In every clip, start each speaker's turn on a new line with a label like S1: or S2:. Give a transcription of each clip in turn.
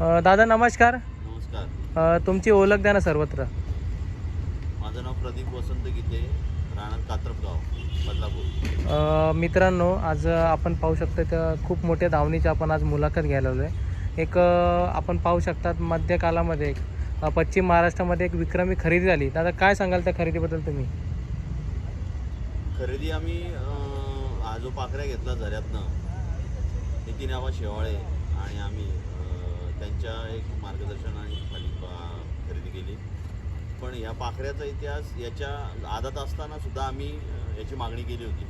S1: अ, दादा नमस्कार.
S2: नमस्कार.
S1: अ, तुमची ओळख द्या ना सर्वत्र.
S2: माझं नाव प्रदीप वसंत गीते राहणार कात्रपगाव बदलापूर.
S1: अ, मित्रांनो आज आपण पाहू शकतो तर खूप मोठ्या धावणीची आपण आज मुलाखत घ्यायला आलो आहे एक अ, आपण पाहू शकतात मध्यकालामध्ये एक अ, पश्चिम महाराष्ट्रामध्ये एक विक्रमी खरेदी झाली. दादा काय सांगाल त्या खरेदीबद्दल तुम्ही?
S2: खरेदी आम्ही अं, हा जो पाखऱ्या घेतला झऱ्यातनं नितीन आबा शेवाळे आणि आम्ही त्यांच्या एक मार्गदर्शन आणि खाली पा- खरेदी केली. पण ह्या पाखऱ्याचा इतिहास याच्या आदात असताना सुद्धा आम्ही याची मागणी केली होती.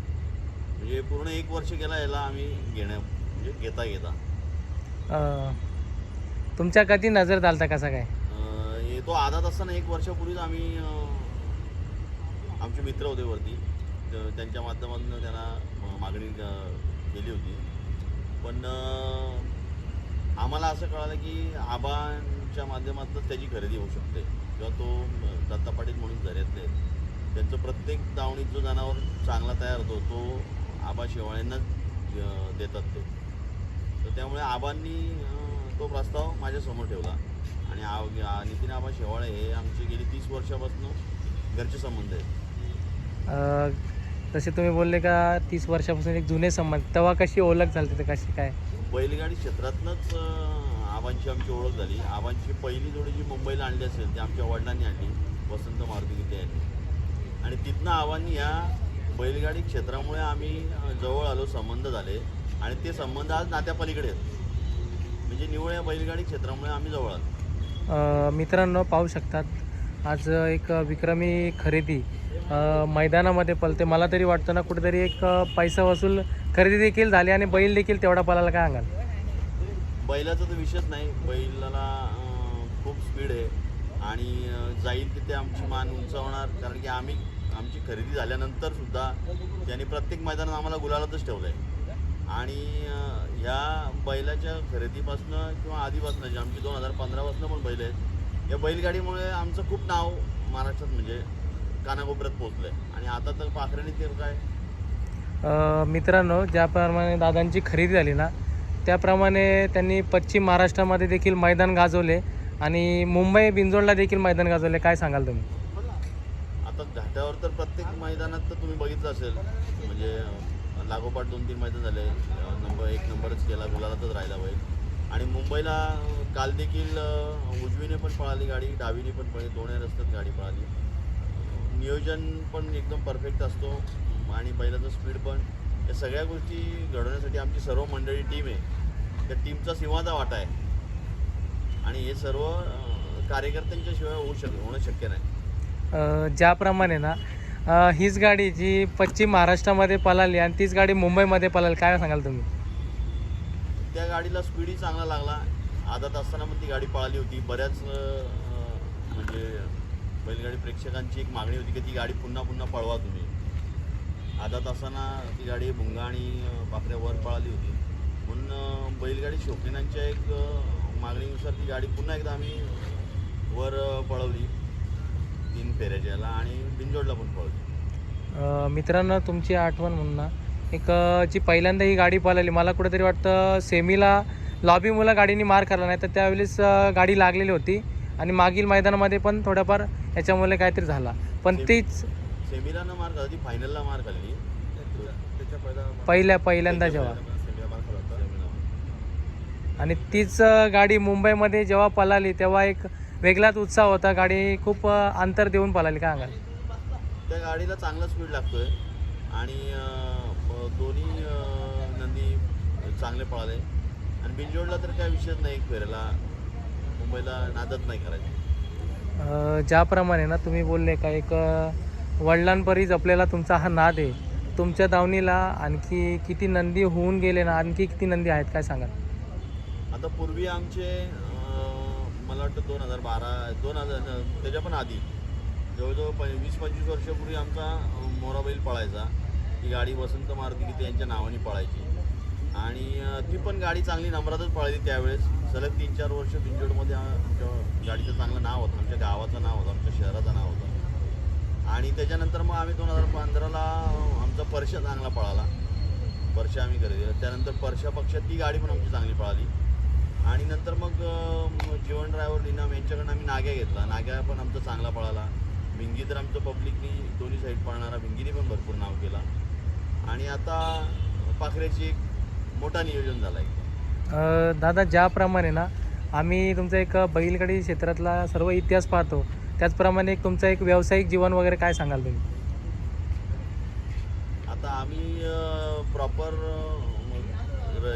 S2: म्हणजे पूर्ण एक वर्ष गेला याला आम्ही घेण्या म्हणजे घेता घेता
S1: तुमच्या कधी नजर झालता कसा काय?
S2: तो आदात असताना एक वर्षापूर्वीच आम्ही आमचे मित्र होते वरती. त्यांच्या माध्यमातून त्यांना मागणी केली होती. पण आम्हाला असं कळालं की आबांच्या माध्यमातून त्याची खरेदी होऊ शकते. किंवा तो दत्ता पाटील म्हणून झऱ्यातले त्यांचं प्रत्येक दावणीत जो जनावर चांगला तयार होतो तो आबा शेवाळ्यांनाच देतात ते. तर त्यामुळे आबांनी तो प्रस्ताव माझ्यासमोर ठेवला. आणि आ- नितीन आबा शेवाळे हे आमचे गेली तीस वर्षापासून घरचे संबंध आहेत.
S1: तसे तुम्ही बोलले का तीस वर्षापासून एक जुने संबंध? तेव्हा कशी ओळख झाली तर कशी काय?
S2: बैलगाडी क्षेत्रातनंच अं, आबांची आमची ओळख झाली. आबांची पहिली जोडी जी मुंबईला आणली असेल ती आमच्या वडिलांनी आणली. वसंत मारुती गीते यांनी. आणि तिथनं आव्हानी या बैलगाडी क्षेत्रामुळे आम्ही जवळ आलो संबंध झाले. आणि ते संबंध आज नात्यापलीकडे आहेत. म्हणजे निवळ या बैलगाडी क्षेत्रामुळे आम्ही जवळ आलो.
S1: मित्रांनो पाहू शकतात. आज एक विक्रमी खरेदी मैदानामध्ये पलते मला तरी वाटतं ना कुठेतरी एक पैसा वसूल खरेदी देखील झाली आणि बैल देखील तेवढा पळाला काय सांगाल
S2: बैलाचा तर विषयच नाही. बैलाला खूप स्पीड आहे. आणि जाईल तिथे आमची मान उंचावणार. कारण की आम्ही आमची खरेदी झाल्यानंतर सुद्धा त्यांनी प्रत्येक मैदानात आम्हाला गुलालातच ठेवलं आहे आणि ह्या बैलाच्या खरेदीपासनं किंवा आधीपासनं जे आमची दोन हजार पंधरापासनं पण बैल आहेत या बैलगाडीमुळे आमचं खूप नाव महाराष्ट्रात म्हणजे कानाकोपऱ्यात आहे आणि आता तर पाखरेने ते काय?
S1: मित्रांनो ज्याप्रमाणे दादांची खरेदी झाली ना त्याप्रमाणे त्यांनी पश्चिम महाराष्ट्रामध्ये देखील मैदान गाजवले आणि मुंबई बिंजोडला देखील मैदान गाजवले. काय सांगाल तुम्ही?
S2: आता घाटावर तर प्रत्येक मैदानात तर तुम्ही बघितलं असेल. म्हणजे लागोपाठ दोन तीन मैदान झाले. नंबर एक नंबरच केला गुलालातच राहिला बैल. आणि मुंबईला काल देखील उजवीने पण पळाली गाडी डावीने पण पळली दोन्ही रस्त्यात गाडी पळाली. नियोजन पण एकदम परफेक्ट असतो आणि बैलाचं स्पीड पण. या सगळ्या गोष्टी घडवण्यासाठी आमची सर्व मंडळी टीम आहे. त्या टीमचा सिंहाचा वाटा आहे. आणि हे सर्व कार्यकर्त्यांच्या शिवाय होऊ शक होणं शक्य नाही.
S1: ज्याप्रमाणे ना हीच गाडी जी पश्चिम महाराष्ट्रामध्ये पळाली आणि तीच गाडी मुंबईमध्ये पळाली काय सांगाल तुम्ही?
S2: त्या गाडीला स्पीडही चांगला लागला. आदत असताना पण ती गाडी पळाली होती. बऱ्याच म्हणजे बैलगाडी प्रेक्षकांची एक मागणी होती की ती गाडी पुन्हा पुन्हा पळवा तुम्ही. आधा तासांना ती गाडी भुंगा आणि पाकऱ्या वर पळाली होती. म्हणून बैलगाडी शौकीनांच्या एक मागणीनुसार ती गाडी पुन्हा एकदा आम्ही वर पळवली. तीन फेऱ्याच्याला याला आणि बिंजोडला पण पळवली.
S1: मित्रांनो तुमची आठवण म्हणून ना एक जी पहिल्यांदा ही गाडी पळाली मला कुठेतरी वाटतं सेमीला लॉबीमुला गाडीने मार खाल्ला नाही तर त्यावेळेस गाडी लागलेली होती. आणि मागील मैदानामध्ये पण थोड्याफार याच्यामुळे काहीतरी झाला. पण तीच
S2: सेमीला न मार फायनलला मार खाल्ली.
S1: पहिल्या पहिल्यांदा जेव्हा. आणि तीच गाडी मुंबईमध्ये जेव्हा पळाली तेव्हा एक वेगळाच उत्साह होता. गाडी खूप अंतर देऊन पळाली काय
S2: त्या गाडीला चांगला स्पीड लागतोय. आणि दोन्ही नंदी चांगले पळाले. आणि बिंजोडला तर काय विषयच नाही एक फेऱ्याला. मुंबईला नादत नाही करायची.
S1: ज्याप्रमाणे ना तुम्ही बोलले का एक अ, वडिलांपरी जपलेला तुमचा हा नाद आहे. तुमच्या दावणीला आणखी किती नंदी होऊन गेले ना आणखी किती नंदी आहेत काय सांगाल?
S2: आता पूर्वी आमचे मला वाटतं दोन हजार बारा दोन हजार त्याच्या पण आधी. जवळजवळ प वीस पंचवीस वर्षापूर्वी आमचा अं, मोरा बैल पळायचा. ती गाडी वसंत मारुती गीते यांच्या नावाने पळायची. आणि ती पण गाडी चांगली नंबरातच पळाली त्यावेळेस. सलग तीन चार वर्ष बिंजोडमध्ये आमच्या गाडीचं चांगलं नाव होतं आमच्या गावाचं नाव होतं आमच्या शहराचं नाव होतं. आणि त्याच्यानंतर मग आम्ही दोन हजार पंधराला आमचा पर्श चांगला पळाला. परशा आम्ही खरेदी त्यानंतर पर्शा पक्षात ती गाडी पण आमची चांगली पळाली. आणि नंतर मग जीवन ड्रायव्हर निनाम यांच्याकडनं आम्ही नाग्या घेतला. नाग्या पण आमचा चांगला पळाला. भिंगी तर आमचं पब्लिकनी दोन्ही साईड पळणारा भिंगीने पण भरपूर नाव केला. आणि आता पाखऱ्याची एक मोठा नियोजन झाला आहे
S1: दादा ज्याप्रमाणे ना आम्ही तुमचा एक बैलगाडी क्षेत्रातला सर्व इतिहास पाहतो त्याचप्रमाणे एक तुमचं एक व्यावसायिक जीवन वगैरे काय सांगाल तुम्ही?
S2: आता आम्ही प्रॉपर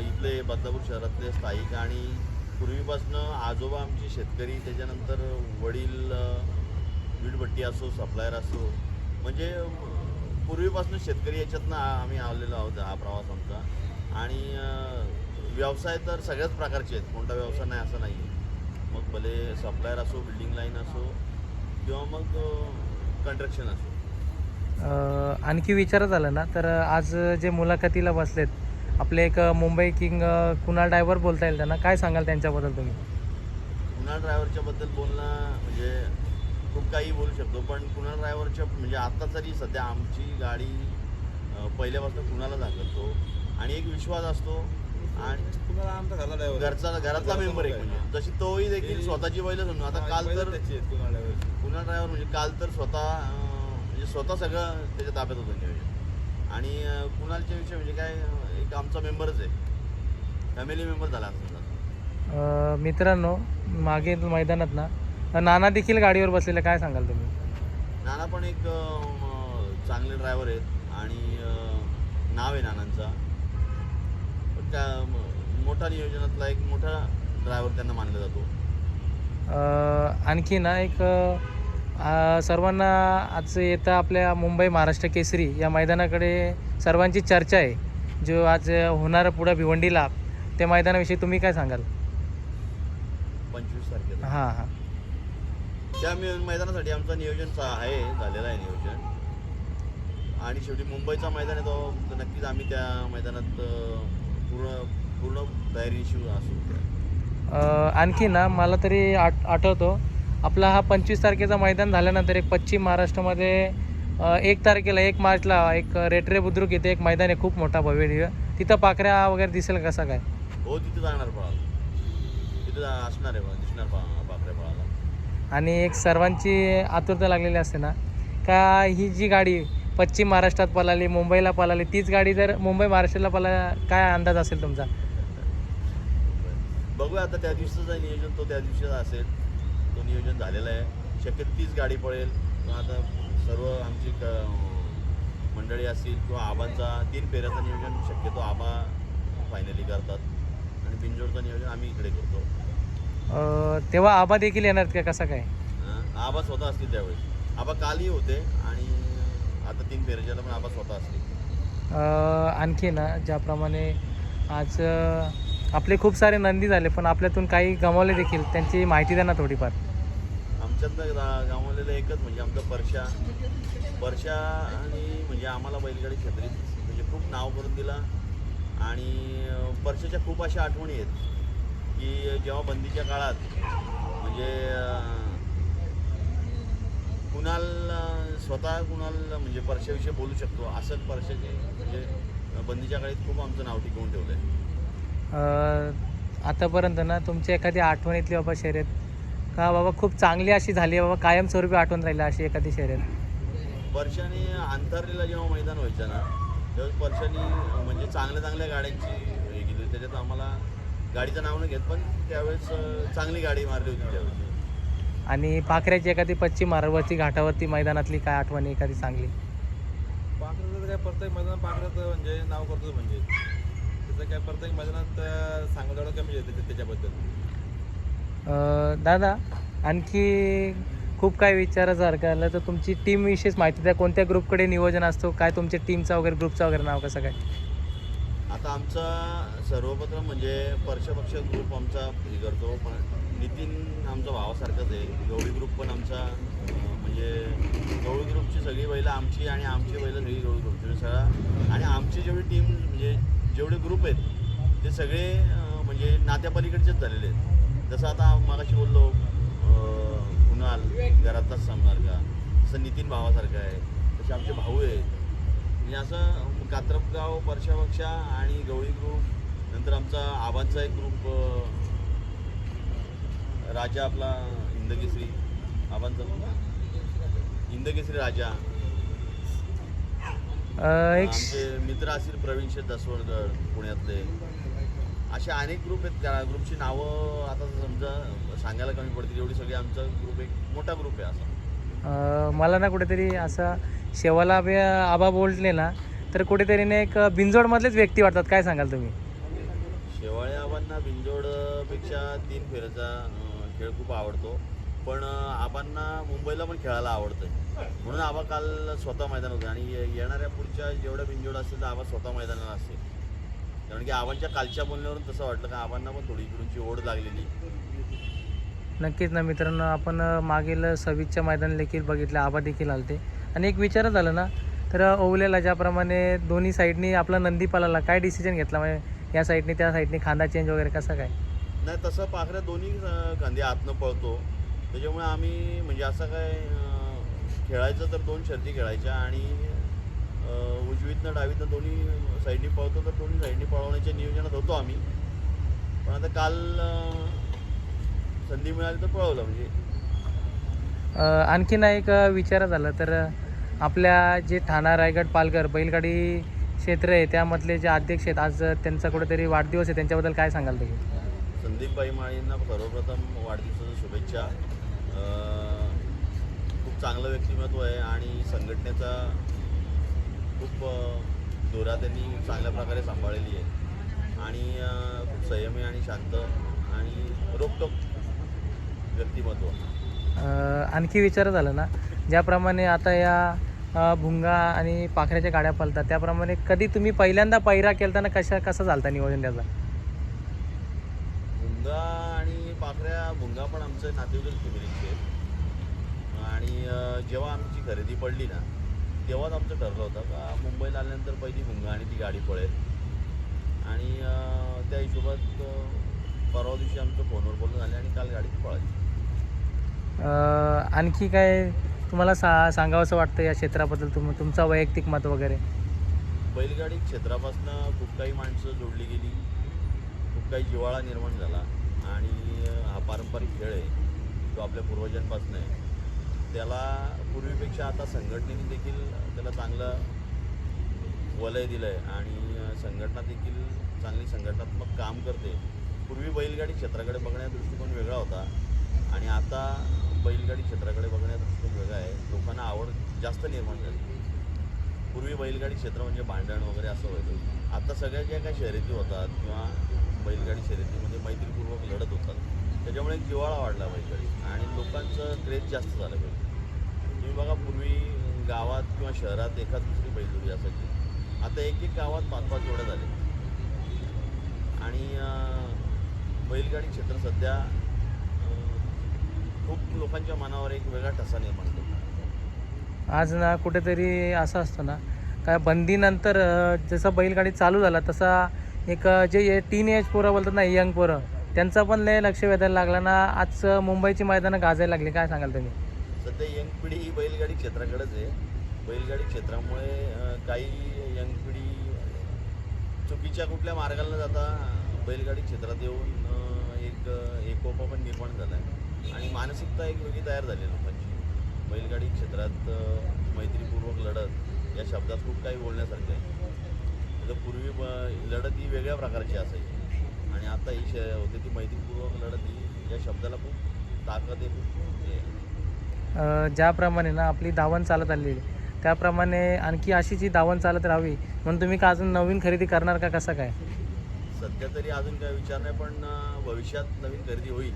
S2: इथले बदलापूर शहरातले स्थायिक आणि पूर्वीपासून आजोबा आमचे शेतकरी त्याच्यानंतर वडील वीटभट्टी असो सप्लायर असो म्हणजे पूर्वीपासून शेतकरी याच्यातनं आम्ही आलेलो आहोत हा प्रवास आमचा. आणि व्यवसाय तर सगळ्याच प्रकारचे आहेत. कोणता व्यवसाय नाही असं नाही मग भले सप्लायर असो बिल्डिंग लाईन असो किंवा मग कंस्ट्रक्शन असो.
S1: अ, आणखी विचारत आलं ना तर आज जे मुलाखतीला बसलेत आपले एक मुंबई किंग अ, कुणाल ड्रायव्हर बोलता येईल त्यांना? काय सांगाल त्यांच्याबद्दल तुम्ही?
S2: कुणाल ड्रायव्हरच्या बद्दल बोलणं म्हणजे खूप काही बोलू शकतो पण कुणाल ड्रायव्हरच्या म्हणजे आत्ता तरी सध्या आमची गाडी अं, पहिल्यापासून कुणाला दाखवतो आणि एक विश्वास असतो आणि
S3: तुम्हाला आमचा घरचा ड्रायव्हर
S2: घरचा घरातला मेंबर एक म्हणजे. जशी तोही देखील स्वतःची बैल म्हणून आता काल तर
S3: कुणाल ड्रायव्हर
S2: कुणाल ड्रायव्हर म्हणजे काल तर स्वतः म्हणजे स्वतः सगळं त्याच्या ताब्यात होतं नियोजन आणि अं, कुणालच्या विषय म्हणजे काय एक आमचा मेंबरच आहे. फॅमिली मेंबर झाला असं
S1: मित्रांनो मागे मैदानात ना नाना देखील गाडीवर बसलेले काय सांगाल तुम्ही?
S2: नाना पण एक चांगले ड्रायव्हर आहेत. आणि नाव आहे नानांचा. मोठा नियोजनातला एक मोठा ड्रायव्हर त्यांना मानला जातो.
S1: आणखी ना एक सर्वांना आज येतं आपल्या मुंबई महाराष्ट्र केसरी या मैदानाकडे सर्वांची चर्चा आहे. जो आज होणार पुढं भिवंडीला त्या मैदानाविषयी तुम्ही काय सांगाल?
S2: पंचवीस तारखेला.
S1: हां हां.
S2: त्या मैदानासाठी आमचं नियोजन आहे झालेलं आहे नियोजन. आणि शेवटी मुंबईचा मैदान आहे तो नक्कीच आम्ही त्या मैदानात पूर्ण पूर्ण तयारीशी असू
S1: अ, आणखी ना मला तरी आठ आठवतो आपला हा पंचवीस तारखेचा मैदान झाल्यानंतर एक पश्चिम महाराष्ट्रामध्ये अ, एक तारखेला एक मार्चला एक रेटरे बुद्रुक इथे एक मैदान आहे खूप मोठा भव्य दिव्य. तिथं पाखऱ्या वगैरे दिसेल कसं काय?
S2: हो तिथे जाणार पळाला तिथे जा- असणार आहे बा दिसणार पा बापऱ्या पळाला
S1: आणि एक सर्वांची आतुरता लागलेली असते ना. का ही जी गाडी पश्चिम महाराष्ट्रात पळाली मुंबईला पळाली तीच गाडी जर मुंबई महाराष्ट्राला पळा काय अंदाज असेल तुमचा?
S2: बघूया आता त्या दिवसाचं नियोजन तो त्या दिवशीचा असेल तो नियोजन झालेला आहे. शक्यतो तीच गाडी पळेल. आता सर्व आमची मंडळी असतील किंवा आबांचा तीन फेऱ्याचं नियोजन शक्यतो आबा फायनली करतात. आणि बिंजोडचं नियोजन आम्ही इकडे करतो.
S1: तेव्हा आबा देखील येणार का? कसं काय?
S2: आबा स्वतः असतील त्यावेळेस. आबा कालही होते आणि आता तीन फेऱ्याच्याला पण आबा स्वतः असतील.
S1: अ, आणखी ना ज्याप्रमाणे आज आपले खूप सारे नंदी झाले पण आपल्यातून काही गमावले देखील त्यांची माहिती द्या ना थोडीफार.
S2: आमच्यातलं गा- गावालेलं एकच म्हणजे आमचं परशा परशा आणि म्हणजे आम्हाला बैलगाडी क्षेत्रीत म्हणजे खूप नाव करून दिला. आणि परशाच्या खूप अशा आठवणी आहेत. की जेव्हा बंदीच्या काळात म्हणजे कुणाल स्वतः कुणाल म्हणजे परशाविषयी बोलू शकतो. असं परशाचे म्हणजे बंदीच्या काळात खूप आमचं नाव टिकवून ठेवलं आहे
S1: आतापर्यंत ना तुमची एखादी आठवणीतली बाबा शर्यत. का बाबा खूप चांगली अशी झाली बाबा कायमस्वरूपी आठवण राहिली अशी एखादी शर्यत?
S2: वर्षाने अंतरलेला जेव्हा मैदान व्हायचं ना तेव्हा वर्षाने म्हणजे चांगल्या चांगल्या गाड्यांची हे केली. होती. त्याच्यात आम्हाला गाडीचं नाव नाही घेत पण त्यावेळेस चांगली गाडी मारली होती त्यावेळेस.
S1: आणि पाखऱ्याची एखादी पश्चिम महाराष्ट्रावरती घाटावरती मैदानातली काय आठवणी एखादी चांगली
S3: पाखराचं काय प्रत्येक मैदानात पाखराचं म्हणजे नाव करतो म्हणजे. त्याचं काय प्रत्येक मैदानात अं, सांगू तेवढं कमी येते त्या- त्याच्याबद्दल.
S1: अ, दादा आणखी खूप काय विचारायचं झालं तर तुमची टीम विशेष माहिती द्या. कोणत्या ग्रुपकडे नियोजन असतो? काय तुमच्या टीमचा वगैरे ग्रुपचा वगैरे नाव कसं काय?
S2: आता आमचा सर्वपत्र म्हणजे पर्शपक्ष ग्रुप आमचा हे करतो. पण नितीन आमचा भावासारखाच आहे. गवळी ग्रुप पण आमचा म्हणजे गवळी ग्रुपची सगळी बैलं आमची आणि आमची बैलं सगळी गवळी ग्रुपची सगळा आणि आमची जेवढी टीम म्हणजे जेवढे ग्रुप आहेत ते सगळे म्हणजे नात्यापलीकडचेच झालेले आहेत. जसं आता मागाशी बोललो कुणाल घरातलाच सांगणार का? नितीन भावासारखं आहे तसे आमचे भाऊ आहेत. म्हणजे असं कात्रपगाव परशाबक्षा आणि गवळी ग्रुप नंतर आमचा आबांचा एक ग्रुप राजा आपला इंदकेसरी. आबांचा इंदकेसरी राजा.
S1: एक
S2: आमचे मित्र असतील प्रवीण शेठ दसवडकर पुण्यातले. असे अनेक ग्रुप आहेत. त्या ग्रुपची नावं आता समजा सांगायला कमी पडतील. एवढी सगळी आमचा ग्रुप एक मोठा ग्रुप आहे असा.
S1: मला ना कुठेतरी असा शेवाला आबे बोलले ना तर कुठेतरी ना एक बिंजोडमधलेच व्यक्ती वाटतात. काय सांगाल तुम्ही?
S2: शेवाळे आबांना बिंजोडपेक्षा तीन अं, खेळ खूप आवडतो. पण आबांना मुंबईला पण खेळायला आवडतं म्हणून आबा काल स्वतः मैदान होते. आणि येणाऱ्या पुढच्या जेवढ्या बिनजोड असेल तर आबा स्वतः मैदानाला असेल कारण की आबांच्या कालच्या बोलण्यावरून तसं वाटलं का आबांना पण थोडी इकडूनची ओढ लागलेली.
S1: नक्कीच ना मित्रांनो आपण मागील सव्वीसच्या मैदान देखील बघितलं. आबा देखील आलते. आणि एक विचारच झालं ना तर अ, ओवलेला ज्याप्रमाणे दोन्ही साईडनी आपला नंदी पालाला काय डिसिजन घेतला? म्हणजे या साईडनी त्या साईडनी खांदा चेंज वगैरे कसं काय?
S2: नाही तसं पाखऱ्या दोन्ही खांदे आतनं पळतो. त्याच्यामुळे आम्ही म्हणजे असं काय खेळायचं तर दोन शर्ती खेळायच्या आणि उजवीतनं डावीतनं दोन्ही साईडनी पळतो तर दोन्ही साईडनी पळवण्याच्या नियोजनात होतो आम्ही. पण आता काल संधी मिळाली तर पळवलं म्हणजे.
S1: आणखीन एक विचार झाला तर आपल्या जे ठाणा रायगड पालघर बैलगाडी क्षेत्र आहे त्यामधले जे अध्यक्ष आहेत आज त्यांचा कुठेतरी वाढदिवस आहे त्यांच्याबद्दल काय सांगाल तुम्ही?
S2: संदीपबाई माळींना सर्वप्रथम वाढदिवसाच्या शुभेच्छा. खूप चांगलं व्यक्तिमत्व आहे आणि संघटनेचा खूप दोरा त्यांनी चांगल्या प्रकारे सांभाळलेली आहे. आणि खूप संयमी आणि शांत आणि रोखटोक व्यक्तिमत्व.
S1: आणखी विचार झाला ना ज्याप्रमाणे आता या भुंगा आणि पाखऱ्याच्या गाड्या पळतात त्याप्रमाणे कधी तुम्ही पहिल्यांदा पैरा केलताना कशा कसा झालता नियोजन त्याचा?
S2: भुंगा आणि पाखऱ्या भुंगा पण आमचे नातेवाईक फॅमिलीचे आहेत. आणि जेव्हा आमची खरेदी पडली ना तेव्हाच आमचं ठरलं होतं का मुंबईला आल्यानंतर पहिली भुंगा आणि ती गाडी पळेल. आणि त्या हिशोबात परवा दिवशी आमचं फोनवर बोलणं झालं आणि काल गाडी पळाली.
S1: आणखी काय तुम्हाला सा सांगावंसं वाटतं या क्षेत्राबद्दल? तुम तुमचा वैयक्तिक मत वगैरे?
S2: बैलगाडी क्षेत्रापासून खूप काही माणसं जोडली गेली. काही जिव्हाळा निर्माण झाला आणि हा पारंपरिक खेळ आहे जो आपल्या पूर्वजांपासून आहे त्याला पूर्वीपेक्षा आता संघटनेने देखील त्याला चांगलं वलय दिलं आहे आणि संघटना देखील चांगली संघटनात्मक काम करते. पूर्वी बैलगाडी क्षेत्राकडे बघण्याचा दृष्टिकोन वेगळा होता आणि आता बैलगाडी क्षेत्राकडे बघण्याचा दृष्टिकोन वेगळा आहे. लोकांना आवड जास्त निर्माण झाली. पूर्वी बैलगाडी क्षेत्र म्हणजे भांडण वगैरे असं व्हायचं. आता सगळ्या ज्या काही शर्यती होतात किंवा बैलगाडी शर्यतीमध्ये म्हणजे मैत्रीपूर्वक लढत होतात. त्याच्यामुळे एक वाढला बैलगाडी. आणि लोकांचं क्रेज जास्त झालं पाहिजे तुम्ही बघा पूर्वी गावात किंवा शहरात एखाद दुसरी बैलजोडी असायची. आता एक एक गावात पाच पाच जोड्या झाले. आणि बैलगाडी क्षेत्र सध्या खूप लोकांच्या मनावर एक वेगळा ठसा निर्माण करतो
S1: आज ना कुठेतरी असं असतं ना काय बंदीनंतर जसा जसं बैलगाडी चालू झाला तसा एक जे टीन एज पोरं बोलतात ना यंग पोरं त्यांचं पण लय लक्ष वेधायला लागला ना आज मुंबईची मैदानं गाजायला लागली. काय सांगाल तुम्ही?
S2: सध्या यंग पिढी ही बैलगाडी क्षेत्राकडेच आहे. बैलगाडी क्षेत्रामुळे काही यंग पिढी चुकीच्या कुठल्या मार्गाला न जाता बैलगाडी क्षेत्रात येऊन एक एकोपा पण निर्माण झाला आहे. आणि मानसिकता एक वेगळी तयार झाली लोकांची. बैलगाडी क्षेत्रात मैत्रीपूर्वक लढत या शब्दात खूप काही बोलण्यासारखं आहे. तर पूर्वी लढत ही वेगळ्या प्रकारची असायची. आणि आता ही श होते ती मैत्रीपूर्वक लढत ही या शब्दाला खूप ताकद आहे खूप हे आहे.
S1: अ, ज्याप्रमाणे ना आपली दावण चालत आलेली आहे, त्याप्रमाणे आणखी अशी जी दावण चालत राहावी म्हणून तुम्ही का अजून नवीन खरेदी करणार का कसं काय?
S2: सध्या तरी अजून काय विचार नाही पण अं, भविष्यात नवीन खरेदी होईल.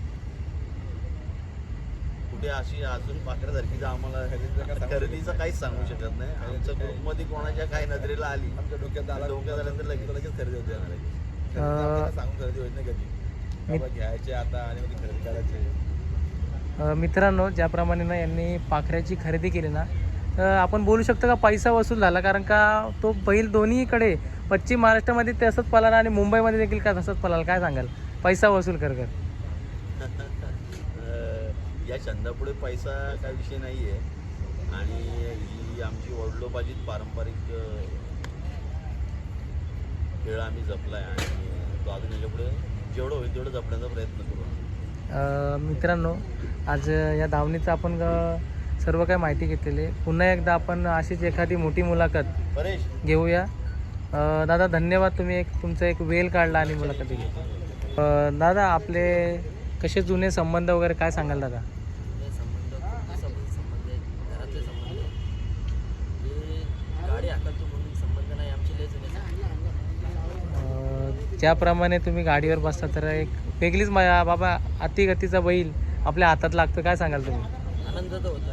S2: कुठे अशी अजून पाकऱ्यासारखी आम्हाला खरेदीचं काहीच सांगू शकत नाही. आमच्या ग्रुपमध्ये कोणाच्या काही नजरेला आली
S3: आमच्या डोक्यात आला
S2: डोक्यात आल्यानंतर लगेच
S3: लगेच खरेदी होते सांगून खरेदी होत नाही कधी. घ्यायचे आता आणि मग खरेदी करायचे.
S1: मित्रांनो ज्याप्रमाणे ना यांनी पाखऱ्याची खरेदी केली ना तर आपण बोलू शकतो का पैसा वसूल झाला? कारण का तो बैल दोन्हीकडे पश्चिम महाराष्ट्रामध्ये तसंच पळाला आणि मुंबईमध्ये देखील का तसंच पळाला? काय सांगाल? पैसा वसूल कर कर.
S2: या छंदापुढे पैसा काय विषय नाही आहे आणि ही आमची वडलोपाजीत पारंपरिक खेळ आम्ही जपला आहे आणि तो अजून याच्यापुढे जेवढं होईल तेवढं जपण्याचा प्रयत्न करू
S1: मित्रांनो आज या धावणीचं आपण सर्व काय माहिती घेतलेली आहे. पुन्हा एकदा आपण अशीच एखादी मोठी मुलाखत घेऊया. दादा धन्यवाद तुम्ही एक तुमचा एक वेल काढला आणि मुलाखत दिली. दादा आपले कसे जुने संबंध वगैरे काय सांगाल दादा
S4: हे संबंध कुटुंबासोबत संबंध आहेत घरातले संबंध आहेत हे गाडी हाकलतो म्हणून संबंध नाही आमचे लय जुने संबंध
S1: ज्याप्रमाणे तुम्ही गाडीवर बसता तर एक वेगळीच माझ्या बाबा अतिगतीचा बैल आपल्या हातात लागतो. काय सांगाल तुम्ही?
S4: आनंद तर होतो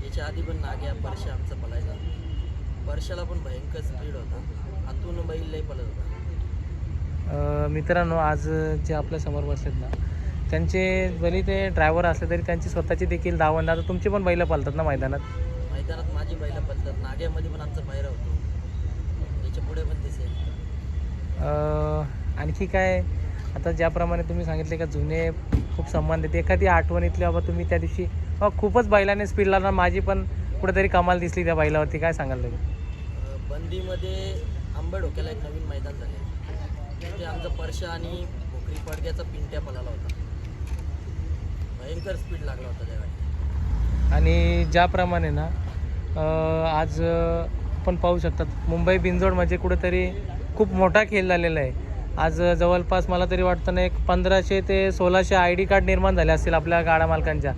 S4: याच्या आधी पण नाग्या परशा आमचा पलायचा. परशाला पण भयंकर स्पीड होता. आतून बैल लय पळत होता.
S1: मित्रांनो आज जे आपल्यासमोर बसलेत ना त्यांचे जरी ते ड्रायव्हर असले तरी त्यांची स्वतःची देखील धावण. आता तुमची पण बैलं पालतात ना मैदानात?
S4: मैदानात माझी बैलं पळतात. नाग्यामध्ये पण आमचा पायरा होतो याच्यापुढे पण दिसेल
S1: अ, आणखी काय? आता ज्याप्रमाणे तुम्ही सांगितले का जुने खूप संबंध आहेत. एखादी आठवणीतली बाबा तुम्ही त्या दिवशी खूपच बैलाने स्पीड लावणार माझी पण कुठेतरी कमाल दिसली त्या बैलावरती. काय सांगाल तुम्ही?
S4: बंदीमध्ये आंबे डोक्याला एक नवीन मैदान झाले. तिथे आमचा परशा आणि भोकरी पडग्याचा पिंट्या पळाला होता. भयंकर स्पीड लागला होता त्यावेळी
S1: आणि ज्याप्रमाणे ना आज आपण पाहू शकतात मुंबई बिंजोड म्हणजे कुठेतरी खूप मोठा खेळ झालेला आहे. आज जवळपास मला तरी वाटतं ना एक पंधराशे ते सोळाशे आय डी कार्ड निर्माण झाले असतील आपल्या गाडा मालकांच्या.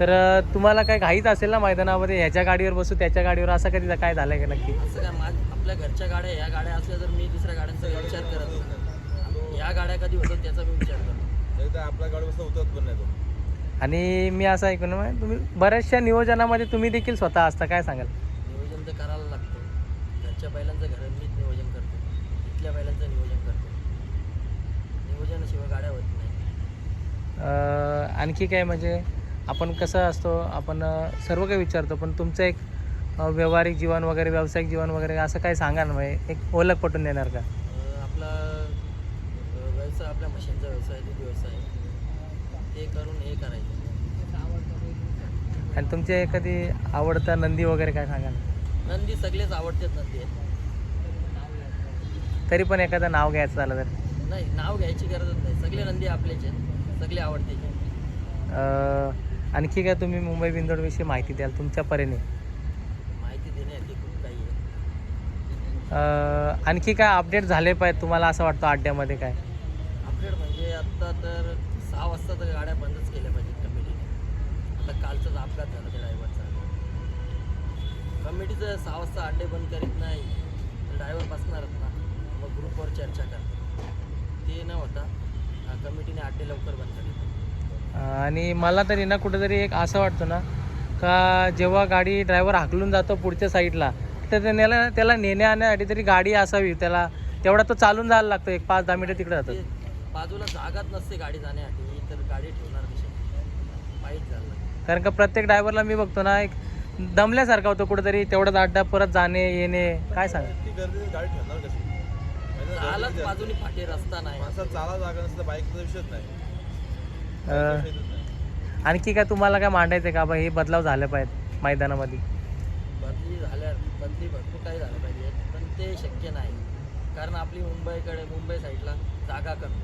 S1: तर तुम्हाला काय घाईच असेल ना मैदानामध्ये? ह्याच्या गाडीवर बसू त्याच्या गाडीवर असं कधी काय झालं आहे का नक्की?
S4: असं काय माझ आपल्या घरच्या गाड्या या गाड्या असल्या तर मी दुसऱ्या गाड्यांचा विचार करत नाही. या गाड्या कधी होतात त्याचा मी विचार करतो
S3: आपल्या गाडीपासून उतरत पण नाही तो.
S1: आणि मी असं ऐकून तुम्ही बऱ्याचशा नियोजनामध्ये तुम्ही देखील स्वतः असता काय सांगाल?
S4: नियोजन तर करायला लागतं. घरच्या बैलांचं घर इथल्या बैलांचं नियोजन करतो. नियोजनाशिवाय गाड्या होत नाही.
S1: आणखी काय म्हणजे आपण कसं असतो आपण सर्व काही विचारतो पण तुमचं एक व्यावहारिक जीवन वगैरे व्यावसायिक जीवन वगैरे असं काय सांगा ना म्हणजे एक ओळख पटून देणार का?
S4: आपला व्यवसाय आपल्या मशीनचा व्यवसाय दूध व्यवसाय ते करून हे करायचं.
S1: आणि तुमचे एखादी आवडता नंदी वगैरे काय सांगाल?
S4: नंदी सगळेच आवडतात नंदी. आहेत
S1: तरी पण एखादं नाव घ्यायचं झालं तर?
S4: नाही नाव घ्यायची गरजच नाही. सगळे नंदी आपलेच आहेत. सगळे आवडते.
S1: अ, आणखी काय तुम्ही मुंबई बिंदोडविषयी माहिती द्याल तुमच्या परीने?
S4: माहिती देण्यासाठी खूप काही आहे.
S1: अ, आणखी काय अपडेट झाले पाहिजे तुम्हाला असं वाटतं अड्ड्यामध्ये काय?
S4: अपडेट म्हणजे आत्ता तर सहा वाजता तर गाड्या बंदच केल्या पाहिजेत कमिटीने आता कालचाच अपघात झाला त्या ड्रायव्हरचा कमिटीचं सहा वाजता अड्डे बंद करीत नाही तर ड्रायव्हर बसणारच ना. ग्रुपवर चर्चा करतात. ते न होता कमिटीने अड्डे लवकर बंद करीत
S1: आणि मला तरी ना कुठेतरी एक असं वाटतं ना का जेव्हा गाडी ड्रायव्हर हाकलून जातो पुढच्या साईडला तर त्याला त्याला नेण्या आणण्यासाठी तरी गाडी असावी त्याला तेवढा तो चालून जायला लागतो एक पाच दहा मिनिटं तिकडे
S4: ते
S1: जातात
S4: बाजूला जागाच नसते गाडी जाण्यासाठी तर गाडी ठेवणार कशी? पायीच झालं
S1: कारण का प्रत्येक ड्रायव्हरला मी बघतो ना एक दमल्यासारखा होतो कुठेतरी तेवढाच अड्डा परत जाणे येणे काय सांग
S3: ती गर्दी गाडी ठेवणार कशी मैदानात गर्दी
S4: चालच
S3: किती
S4: बाजूनी फाटे रस्ता नाही.
S3: माणसाला चाला जागा नसतं बाईकचा विषयच नाही.
S1: आणखी काय तुम्हाला काय मांडायचं का? बा हे बदलाव झाले पाहिजेत मैदानामध्ये.
S4: बदली झाल्या बदली भरपूर काही झालं पाहिजे पण ते शक्य नाही. कारण आपली मुंबईकडे मुंबई साईडला जागा कमी.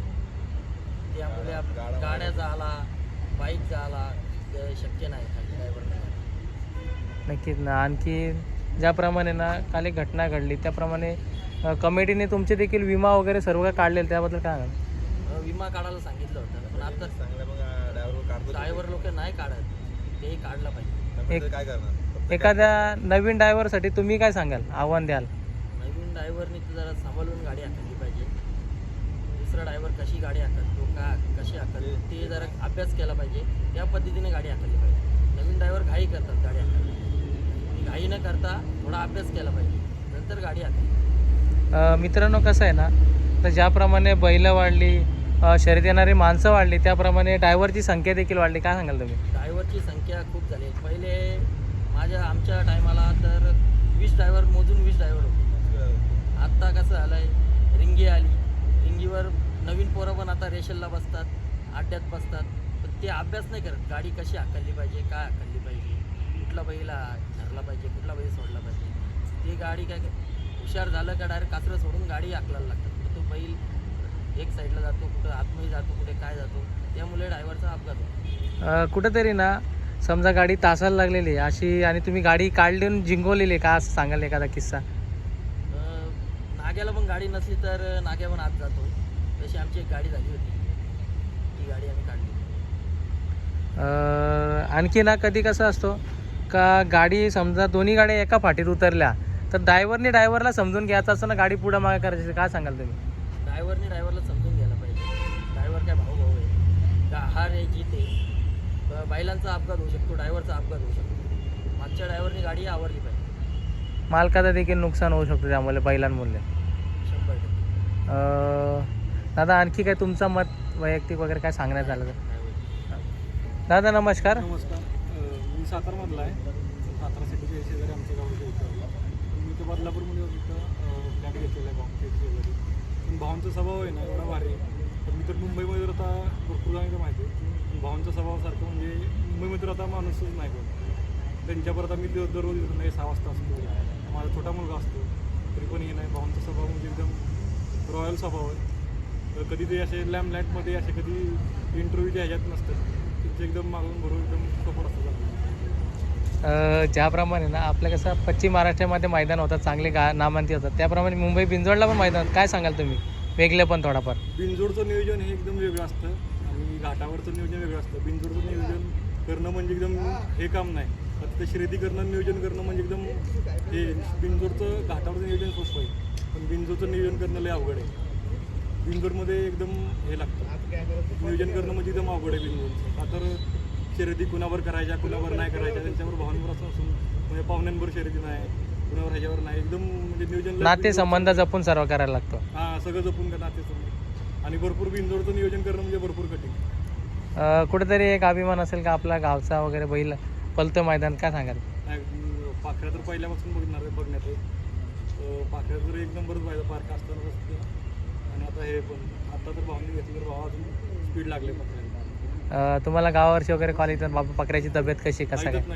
S4: त्यामुळे गाड्या झाला बाईक झाला ते शक्य नाही खाली ड्रायव्हर
S1: नक्कीच ना. आणखी ज्याप्रमाणे ना काल एक घटना घडली त्याप्रमाणे कमिटीने तुमचे देखील विमा वगैरे सर्व काय काढलेले त्याबद्दल काय सांगाल?
S4: विमा काढायला सांगितलं होतं पण आता
S3: मग ड्रायव्हर काढतो
S4: ड्रायव्हर लोक नाही काढत तेही काढलं पाहिजे.
S3: ते काय करणार?
S1: एखाद्या नवीन ड्रायव्हरसाठी तुम्ही काय सांगाल? आव्हान द्याल.
S4: नवीन ड्रायव्हरनी तर जरा सांभाळून गाडी हाकलली पाहिजे. दुसरा ड्रायव्हर कशी गाडी हाकलतो का कशी हाकलतो ते जरा अभ्यास केला पाहिजे. त्या पद्धतीने गाडी हाकलली पाहिजे. नवीन ड्रायव्हर घाई करतात गाडी हाकलली ती घाई न करता थोडा अभ्यास केला पाहिजे. नंतर गाडी हाकली
S1: अ, मित्रांनो कसं आहे ना तर ज्याप्रमाणे बैलं वाढली शर्यत येणारी माणसं वाढली त्याप्रमाणे ड्रायव्हरची संख्या देखील वाढली. काय सांगाल तुम्ही?
S4: ड्रायव्हरची संख्या खूप झाली. पहिले माझ्या आमच्या टायमाला तर वीस ड्रायव्हर मोजून वीस ड्रायव्हर होते. आत्ता कसं झालं आहे रिंगी आली. रिंगीवर नवीन पोरं पण आता रेशलला बसतात अड्ड्यात बसतात. पण ते अभ्यास नाही करत. गाडी कशी हाकलली पाहिजे काय हाकलली पाहिजे कुठला बैला धरला पाहिजे कुठला बैल सोडला पाहिजे. ती गाडी काय हुशार झालं का डायरेक्ट काचरं सोडून गाडी हाकलायला लागतात. तो बैल एक साईडला जातो कुठं आतमध्ये जातो कुठे काय जातो त्यामुळे ड्रायव्हरचा अपघात होतो.
S1: अ, कुठंतरी ना समजा गाडी तासाला लागलेली आहे अशी आणि तुम्ही गाडी काढून जिंकवलेली आहे का? असं सांगाल एखादा किस्सा?
S4: अं, नाग्याला पण गाडी नसली तर नाग्या पण आत जातो. तशी आमची एक गाडी झाली होती. ती गाडी आम्ही काढली.
S1: अ, आणखी ना कधी कसं असतो का गाडी समजा दोन्ही गाड्या एका फाटीत उतरल्या तर ड्रायव्हरने ड्रायव्हरला समजून घ्यायचं असं ना गाडी पुढं मागे करायची काय सांगाल तुम्ही?
S4: ड्रायव्हरने ड्रायव्हरला समजून घ्यायला पाहिजे. ड्रायव्हर काय भाऊ भाऊ आहे. का हार आहे जीत आहे. ब- बैलांचा अपघात होऊ शकतो ड्रायव्हरचा अपघात होऊ शकतो. मागच्या ड्रायव्हरने गाडी आवरली पाहिजे.
S1: मालकाचं देखील नुकसान होऊ शकतं त्यामुळे बैलांमुळे
S4: शंभर टक्के.
S1: अ, दादा आणखी काय तुमचं मत वैयक्तिक वगैरे काय सांगण्यात आलं तर? दादा नमस्कार.
S5: नमस्कार. अ, मी सातारमधला आहे. सातारा सिटीच्या शेजारी आमचं गाव आहे. मी बदलापूरमध्ये होतो तिथं फ्लॅट घेतलेला आहे भाऊच्या वगैरे पण भावांचा स्वभाव आहे ना एवढा भारी तर मी तर मुंबईमध्ये तर आता भरपूर जाण्याचं माहिती आहे पण भावांचा स्वभावासारखं म्हणजे मुंबईमध्ये तर आता माणूसच नाही कोण. त्यांच्यावर आता मी दररोज येतो नाही सहा वाजता असतो. माझा छोटा मुलगा असतो तरी पण हे नाही. भावांचा स्वभाव म्हणजे एकदम रॉयल स्वभाव आहे. तर कधी ते असे लॅम्पलाईटमध्ये असे कधी इंटरव्ह्यूच्या ह्याच्यात नसतात. त्यांचे एकदम मागून भरून एकदम सपोर्ट असतात
S1: ज्याप्रमाणे ना आपल्या कसं पश्चिम महाराष्ट्रामध्ये मैदान होतात चांगले गा नामांती होतात त्याप्रमाणे मुंबई बिंजोडला पण मैदान काय सांगाल तुम्ही? वेगळे पण थोडाफार.
S5: बिंजोडचं नियोजन हे एकदम वेगळं असतं. आणि घाटावरचं नियोजन वेगळं असतं. बिंजोडचं नियोजन करणं म्हणजे एकदम हे काम नाही. फक्त तिथे शर्यती करणं नियोजन करणं म्हणजे एकदम हे बिनजोडचं घाटावरचं नियोजन सोपं आहे. पण बिंजोडचं नियोजन करणं लय अवघड आहे. बिंजोडमध्ये एकदम हे लागतं. नियोजन करणं म्हणजे एकदम अवघड आहे बिनजोडचं का तर शर्यती कुणावर करायच्या कुणावर नाही करायच्या त्यांच्यावर भावांवर असं असून म्हणजे पाहुण्यांवर शर्यती नाही कुणावर ह्याच्यावर नाही. एकदम म्हणजे नियोजन
S1: नाते संबंध जपून सर्व करायला लागतो.
S5: हा सगळं जपून का नाते समोर आणि भरपूर बिनजोडचं नियोजन करणं म्हणजे भरपूर कठीण.
S1: कुठेतरी एक अभिमान असेल का आपला गावचा वगैरे बैल पलतं मैदान काय सांगाल?
S5: पाखऱ्या तर पहिल्यापासून बघणार आहे बघण्यात पाखऱ्या तर एक नंबरच पाहिजे पार्क असताना आणि आता हे पण आता तर भावनी घेतली तर भाव अजून स्पीड लागले पाखऱ्याला.
S1: अ, तुम्हाला गावावरची वगैरे कॉल येतात बाबा पकड्याची तब्येत कशी कसं काय
S5: हे.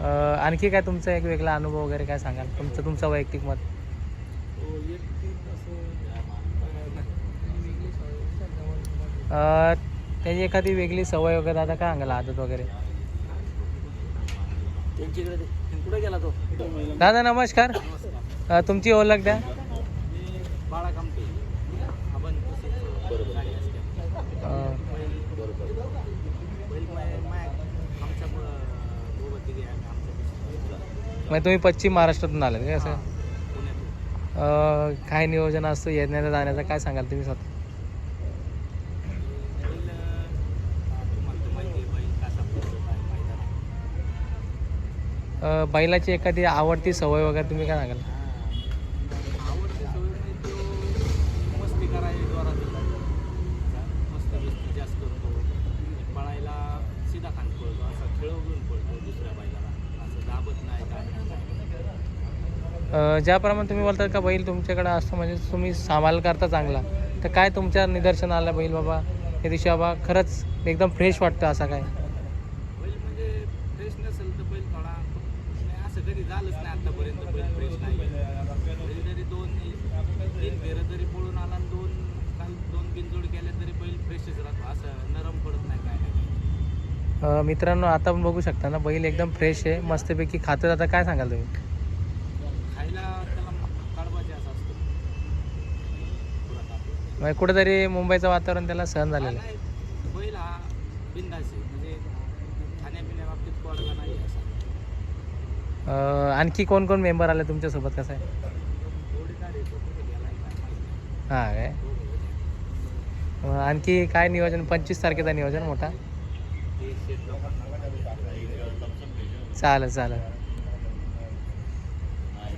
S1: आणखी काय तुमचा एक वेगळा अनुभव वगैरे काय सांगाल? तुमचं तुमचं वैयक्तिक मत.
S5: तो एक तीन असं अं, नाही.
S1: अ, त्याची एखादी वेगळी सवय वगैरे आता काय सांगाल आदत वगैरे?
S4: त्यांच्याकडे ते कुठे गेला तो?
S1: दादा नमस्कार. अ, तुमची ओळख द्या
S4: बाळा कामटे आपण
S2: बरोबर.
S1: अ,
S4: आमच्या
S1: म्हणजे तुम्ही पश्चिम महाराष्ट्रातून आलात काय असं? अ, काय नियोजन असतं? येण्याचा जाण्याचं काय सांगाल तुम्ही स्वतः? अ, बैलाची एखादी आवडती सवय वगैरे तुम्ही काय सांगाल
S4: आवडते सवय म्हणजे तो मस्ती करायला जोरात मस्त बिस्ती जास्त करतो पळायला सीधा खान पळतो असा खेळवून पळतो दुसऱ्या बैलाला असं दाबत नाही काय नाही
S1: अ, ज्याप्रमाणे तुम्ही बोलतात का बैल तुमच्याकडे असतो म्हणजे तुम्ही सांभाळ करता चांगला. तर काय तुमच्या निदर्शन आलं बैल बाबा? या दिवशी बाबा खरंच एकदम फ्रेश वाटतं असा काय?
S4: बैल म्हणजे फ्रेश नसेल तर बैल थोडा नाही असं कधी झालंच नाही आतापर्यंत बैल फ्रेश नाही. बैल जरी दोन तीन फेरं जरी पळून आला आणि दोन काल दोन बिनजोड केल्या तरी बैल फ्रेशच राहतो असं नरम पडत नाही काय नाही.
S1: अ, मित्रांनो आता पण बघू शकता ना बैल एकदम फ्रेश आहे मस्तपैकी खातं आता काय सांगाल तुम्ही
S4: खायला त्याला कडबाचे असं असतं पुरा कापूस.
S1: म्हणजे कुठेतरी मुंबईचं वातावरण त्याला सहन झालेलं आहे.
S4: नाही, बैल हा बिंदास आहे म्हणजे खाण्यापिण्या बाबतीत पडला नाही असा.
S1: अ, आणखी कोण कोण मेंबर आले तुमच्यासोबत? कसं आहे?
S4: काय रे तो कुठे गेलाय काय माहिती नाही.
S1: हां काय? आणखी काय नियोजन? पंचवीस तारखेचा नियोजन मोठा.
S4: ते शेत लोकांना
S1: चालेल चालेल.